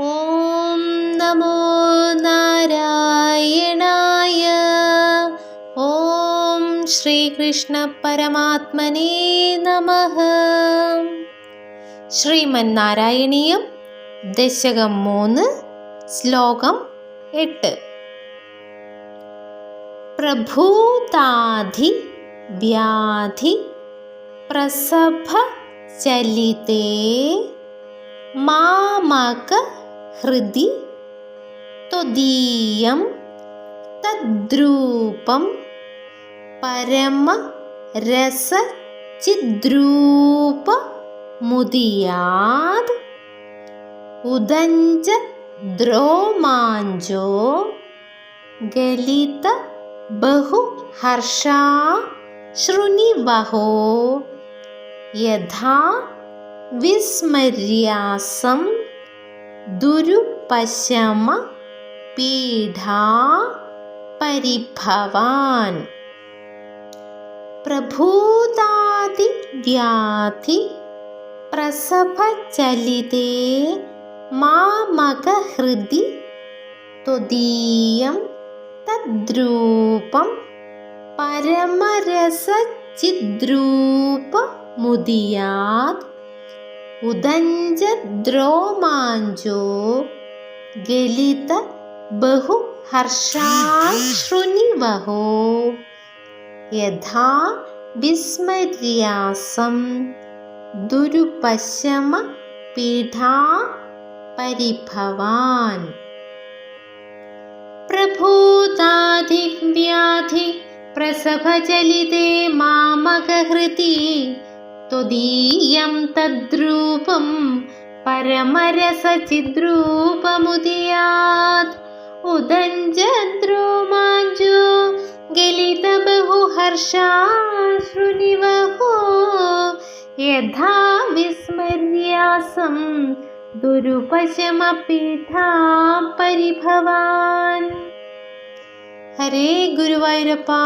ഓം നമോ നാരായണായ ഓം ശ്രീകൃഷ്ണ പരമാത്മനേ നമ. ശ്രീമന്നാരായണീയം ദശകം മൂന്ന് ശ്ലോകം എട്ട്. പ്രഭൂതാധി വ്യാധി പ്രസഭ ചലിതേ മാമക ഹൃദി ത്വദീയം തദ്രൂപം പരമ രസ ചിദ്രൂപ മുദിയാത് ഉദഞ്ച ദ്രോമാഞ്ചോ ഗലിത ബഹു ഹർഷാ ശൃണിവഹോ യഥാ വിസ്മര്യാസം ദുരുപശമ പീഠാ പരിഭവാൻ പ്രഭൂതാതിവ്യാധി പ്രസഭചലിതേ മാമകഹൃദി ത്വദീയം തദ്രൂപം പരമരസചിദ്രൂപമുദിയാത് उदञ्जद्रोमाञ्जो गलित बहु हर्षाश्रुनिवहो यथा विस्मर्यासं दुरुपशमपीठा परिभवान् प्रभूताधिव्याधि प्रसभचलिते मामकहृति त्वदीयं तद्रु परमरसचिद्रूपमुदीयात् उदञ्जद्रोमाञ्जो गलितबहुहर्षाश्रुनिवहो यथा विस्मर्यासं दुरुपशमपीठा परिभवान् हरे गुरुवायुरप्पा